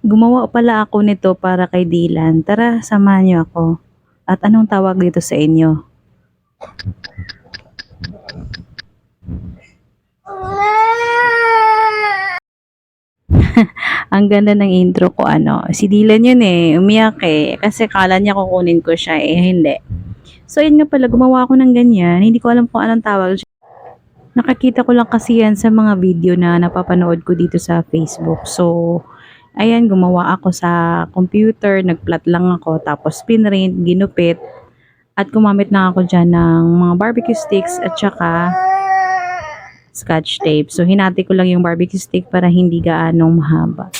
Gumawa pala ako nito para kay Dylan. Tara, samahan niyo ako. At anong tawag dito sa inyo? Ang ganda ng intro ko, ano. Si Dylan yun eh, umiyak eh. Kasi kala niya kukunin ko siya eh, hindi. So, yun nga pala, gumawa ako ng ganyan. Hindi ko alam kung anong tawag siya. Nakakita ko lang kasi yan sa mga video na napapanood ko dito sa Facebook. So, ayan, gumawa ako sa computer, nagplot lang ako, tapos pinrint, ginupit, at gumamit na ako dyan ng mga barbecue sticks at saka scotch tape. So, hinati ko lang yung barbecue stick para hindi gaanong mahaba.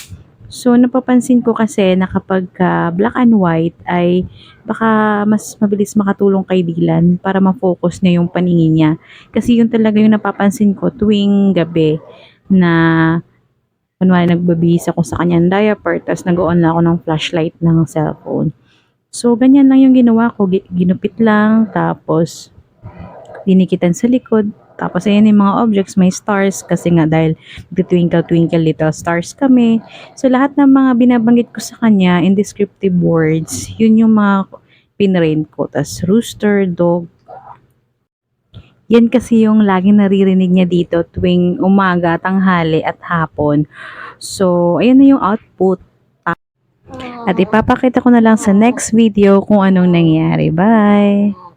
So, napapansin ko kasi na kapag ka black and white ay baka mas mabilis makatulong kay Dylan para ma-focus niya yung paningin niya. Kasi yun talaga yung napapansin ko tuwing gabi na kunwari nagbabihis ako sa kanyang diaper tapos nag-on lang ako ng flashlight ng cellphone. So, ganyan lang yung ginawa ko. Gi- Ginupit lang, tapos dinikitan sa likod. Tapos, ayan yung mga objects, may stars kasi nga dahil twinkle twinkle little stars kami. So, lahat ng mga binabanggit ko sa kanya in descriptive words, yun yung mga pinrain ko. Tapos, rooster, dog. Yan kasi yung laging naririnig niya dito tuwing umaga, tanghali, at hapon. So, ayan na yung output. At ipapakita ko na lang sa next video kung anong nangyari. Bye!